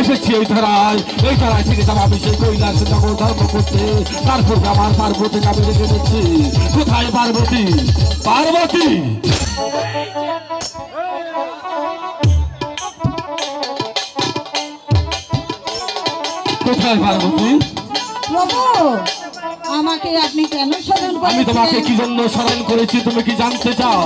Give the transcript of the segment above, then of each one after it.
এসেছি এই ধারায়। এই ধারায় থেকে যাব আমি সেই কৈলাস নগর ধর্ম করতে তারপর আমার পার্বতী আমি রেখে দিচ্ছি। কোথায় পার্বতী? পার্বতী! কোথায় পার্বতী? আমাকে আপনি কেন স্মরণ আমি তোমাকে কি জন্য স্মরণ করেছি তুমি কি জানতে চাও?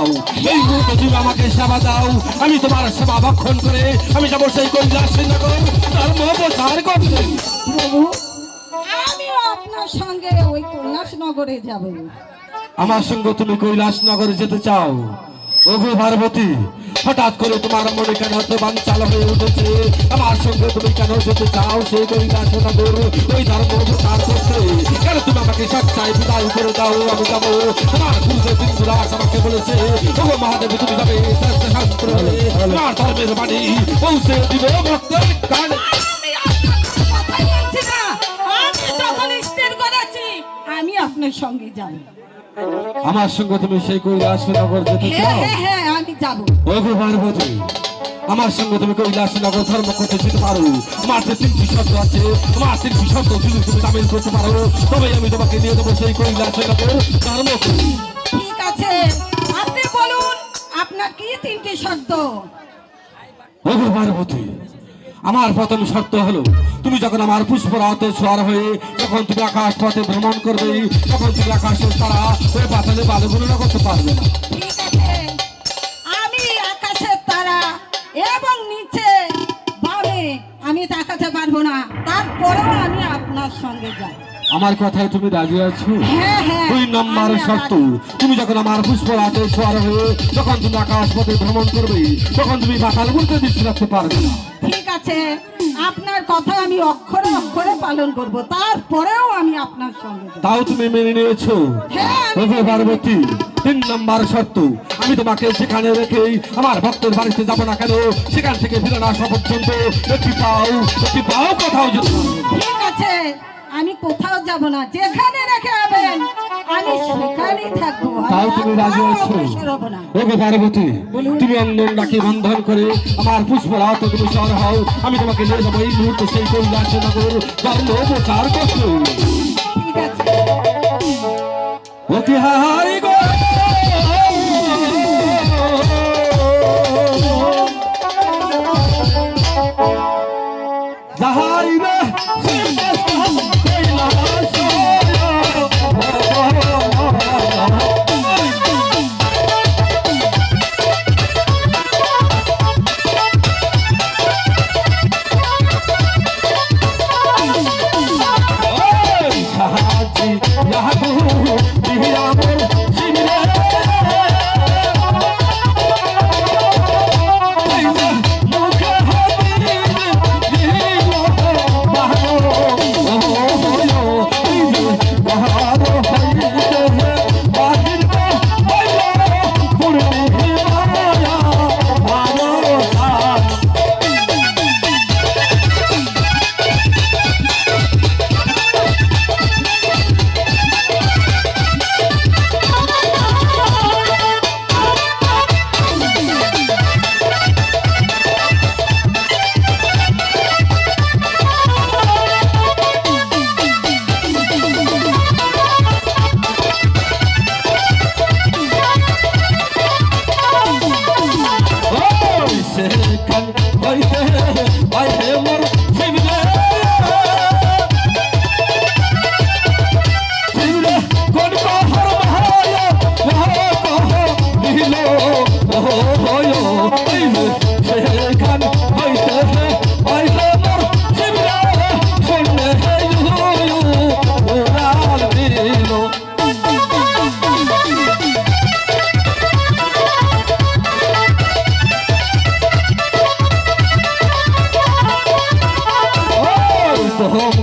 এই মুহূর্তে তুমি আমাকে সেবা দাও। আমি তোমার সেবা ভক্ষণ করে আমি যাব সেই কৈলাস নগর তার প্রচার করতে। প্রভু আমিও আপনার সঙ্গে ওই কৈলাস নগরে যাব। আমার সঙ্গে তুমি কৈলাস নগরে যেতে চাও। ওগো পার্বতী, হঠাৎ করে তোমার মনে কেন এত বাঞ্চাল হয়ে উঠেছে? আমার সঙ্গে তুমি কেন যেতে চাও? সেই কৈলাস নগর ওই ধর্ম প্রচার করতে। কেন তুমি আমাকে সচ্চাই বিদায় করে দাও? আমি যাব। তোমার গুরুদেব বিন্দুরাস আমাকে বলেছে। ওগো মহাদেব, তুমি যাবে শাস্ত্র তোমার ধর্মের বাণী পৌঁছে দিব ভক্তের কানে। আমি আপনার সঙ্গে যাব। আমার সঙ্গে তুমি সেই কৈলাস নগর যেতে হ্যাঁ চাও? হ্যাঁ হ্যাঁ আমি যাব। ওগো পার্বতী আমার সঙ্গে তুমি কৈলাস নগর ধর্ম করতে যেতে পারো। আমার যে তিনটি শব্দ আছে আমার তিনটি শব্দ যদি তুমি তামিল করতে পারো। তবে আমি তোমাকে নিয়ে দেবো সেই কৈলাস নগর ধর্ম। করতে। ঠিক আছে আপনি বলুন আপনার কি তিনটি শব্দ? ওগো পার্বতী আমার প্রথম শর্ত হলো তুমি যখন আমার পুষ্পরাত সোয়ার হয়ে যখন তুমি আকাশ পথে ভ্রমণ করবে তখন তুমি আকাশের তারা ওই পাতালে বালু গণনা করতে পারবে না। আমি আকাশের তারা এবং নিচে বামে আমি তাকাতে পারব না। তারপরেও আমি আপনার সঙ্গে আমার কথায় তুমি রাজি আছো? হ্যাঁ হ্যাঁ দুই নম্বর শর্ত তুমি যখন আমার পুষ্প রাতে সোয়ার হয়ে যখন তুমি আকাশ পথে ভ্রমণ করবে তখন তুমি মধ্যে দৃষ্টি রাখতে পারবে না। আছে আপনার কথা আমি অক্ষরে অক্ষরে পালন করব। তারপরেও আমি আপনার সঙ্গে তাও তুমি মেনে নিয়েছো? হ্যাঁ পার্বতী তিন নম্বর শর্ত। আমি তোমাকে সেখানে রেখে আমার ভক্তের বাড়িতে যাব না কেন? সেখান থেকে ফিরে না আসা পর্যন্ত একটি পাও একটি পাও কোথাও যেতে ঠিক আছে আমি কোথাও যাব না। যেখানে রেখে যাবেন তাও তুমি রাজি আছো? ওগো পার্বতী তুমি অন্দন ডাকি বন্ধন করে আমার পুষ্প রাত তুমি সর হও। আমি তোমাকে নিয়ে যাব এই মুহূর্তে সেই কৈলাস নগর ধর্ম চার করতে ওই